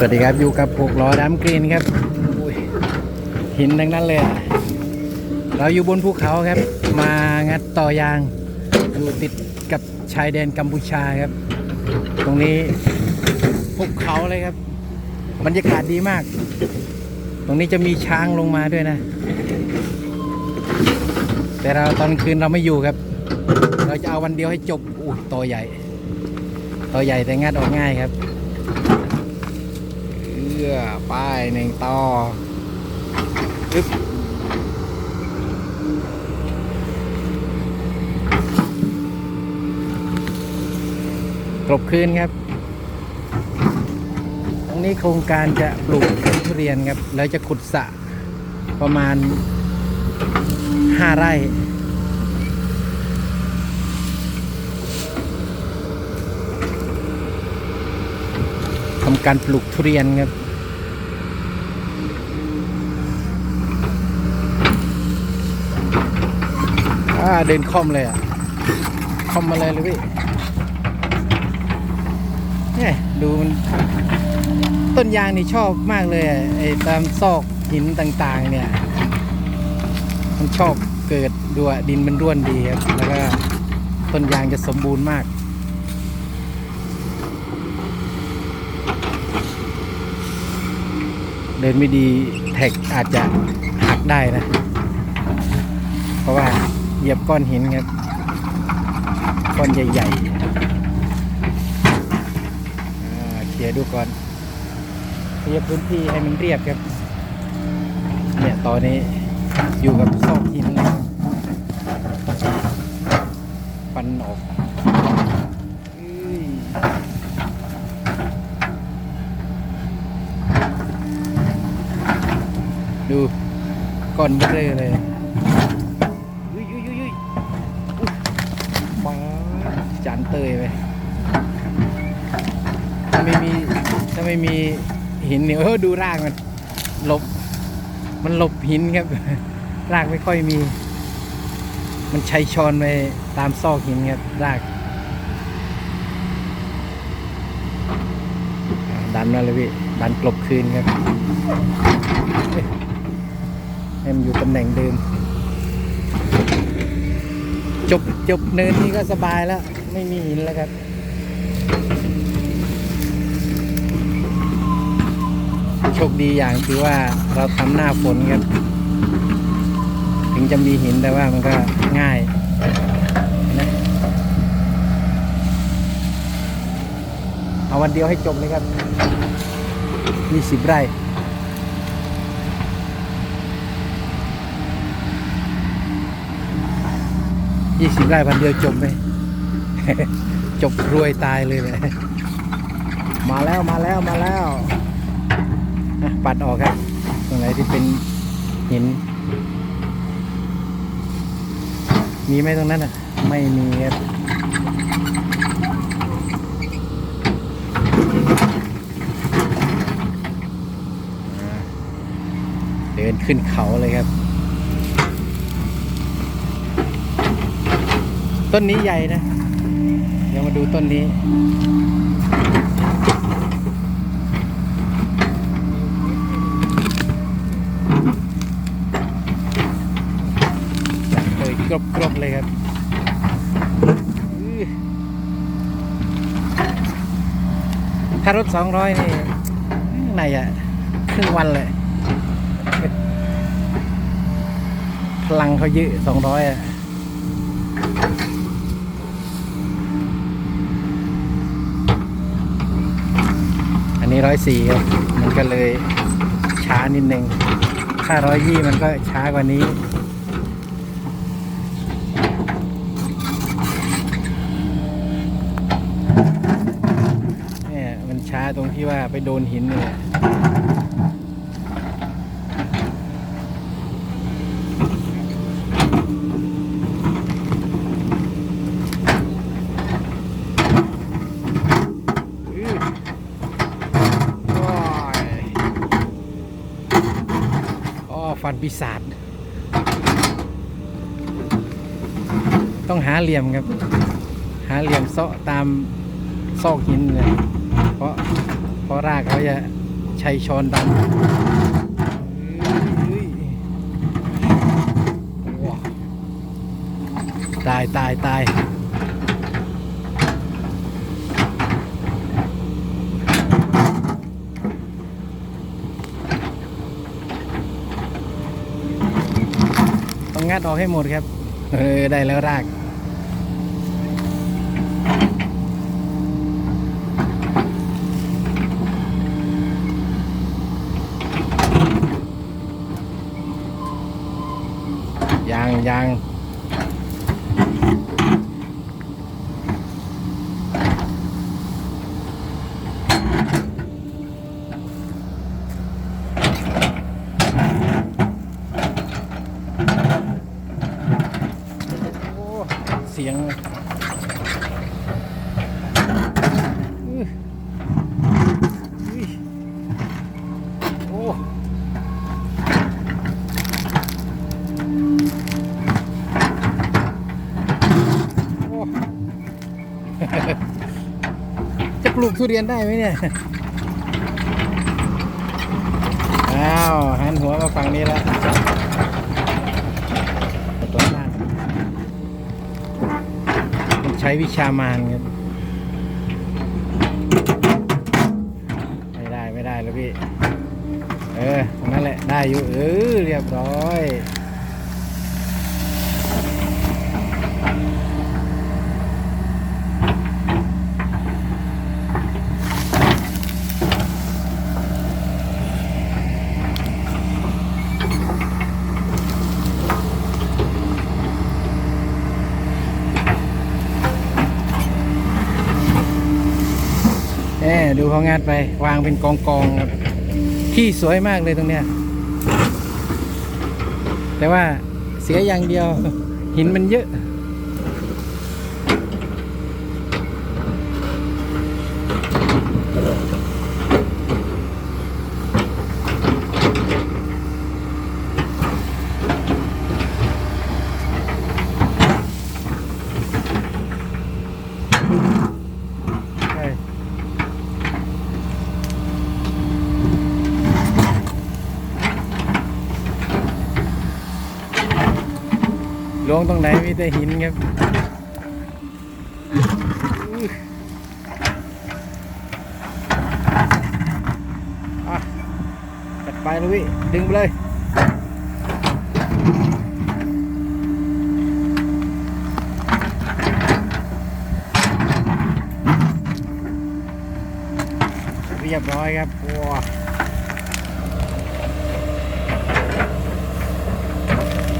สวัสดีครับอยู่กับหกล้อดำกรีนครับหุยหินทั้งนั้นเลย เราอยู่บนภูเขาครับ มางัดต่อยาง อยู่ติดกับชายแดนกัมพูชาครับ ตรงนี้ภูเขาเลยครับบรรยากาศดีมาก ตรงนี้จะมีช้างลงมาด้วยนะ แต่เราตอนคืนเราไม่อยู่ครับ เราจะเอาวันเดียวให้จบอุ้ยตัวใหญ่ตัวใหญ่แต่งัดออกง่ายครับ เอื้อป้าย หนึ่งต่ออึ๊บกลบคืนครับ ตรงนี้โครงการจะปลูกทุเรียนครับ แล้วจะขุดสะประมาณ 5 ไร่ทำการปลูกทุเรียนครับ เดินคอมเลยอะ คอมมาเลยเลยพี่เนี่ยดูมันต้นยางนี่ชอบมากเลยไอ้ตามซอกหินต่างๆ เนี่ย มันชอบเกิดดูอะดินมันร่วนดีครับ แล้วก็ต้นยางจะสมบูรณ์มากเดินไม่ดีแท็กอาจจะหักได้นะ เพราะว่า เหยียบก้อนหินครับ ก้อนใหญ่ๆเคลียร์ดูก่อนเคลียร์พื้นที่ให้มันเรียบครับ เนี่ยตอนนี้อยู่กับซอกหินเลยฟันออกดูก้อนเบลอเลย เตยไปถ้าไม่มีถ้าไม่มีหินเนี่ยเออดูรากมันหลบ มันหลบหินครับ รากไม่ค่อยมี มันชัยชอนไปตามซอกหินครับราก ดันมาเลยพี่ดันกลบคืนครับให้มันอยู่ตำแหน่งเดิมจบจบเนินนี้ก็สบายแล้ว ไม่มีหินแล้วครับโชคดีอย่างคือว่าเราทำหน้าฝนครับ ถึงจะมีหินแต่ว่ามันก็ง่ายนะเอาวันเดียวให้จบเลยครับมีสิบไร่ยี่สิบไร่พันเดียวจบไหม จบรวยตายเลยเนี่ยมาแล้วมาแล้วมาแล้วอะปัดออกครับ ตรงไหนที่เป็นหิน มีไหมตรงนั้นอะ ไม่มีครับเดินขึ้นเขาเลยครับ ต้นนี้ใหญ่นะ ดี๋ยวมาดูต้นนี้เลยกรบกรบๆเลยครับถ้ารถสองร้อยนี่ไหนอะครึ่งวันเลย พลังเขาเยอะสองร้อยอะ นนี้ร้อยสี่มันก็เลยช้านิดนึงถ้าร้อยยี่มันก็ช้ากว่านี้เนี่ยมันช้าตรงที่ว่าไปโดนหินเนี่ยโอ้ยอ๋อ ฟันปีศาจต้องหาเหลี่ยมครับ หาเหลี่ยมเซาะตามซอกหินเลยเพราะเพราะรากเขาจะชัยชอนดำเฮ้ยตายตายตาย งงัดออกให้หมดครับ เออ ได้แล้วรากยังยังโอ้เสียงอื้ออุ้ยโอ้ โอ้ จะปลูก ทุเรียนได้ไหมเนี่ย อ้าว หันหัวมาฝั่งนี้แล้วตัวบ้างใช้วิชามานครับไม่ได้ไม่ได้แล้วพี่ เออตรงนั้นแหละ ได้อยู่ เออ เรียบร้อย ดูเขางัดไป วางเป็นกองกองๆครับที่สวยมากเลยตรงเนี้ย แต่ว่าเสียอย่างเดียวหินมันเยอะ ลวงตรงไหนมีแต่หินครับอะจัดไปเลยดึงไปเลยเรียบร้อยครับว้า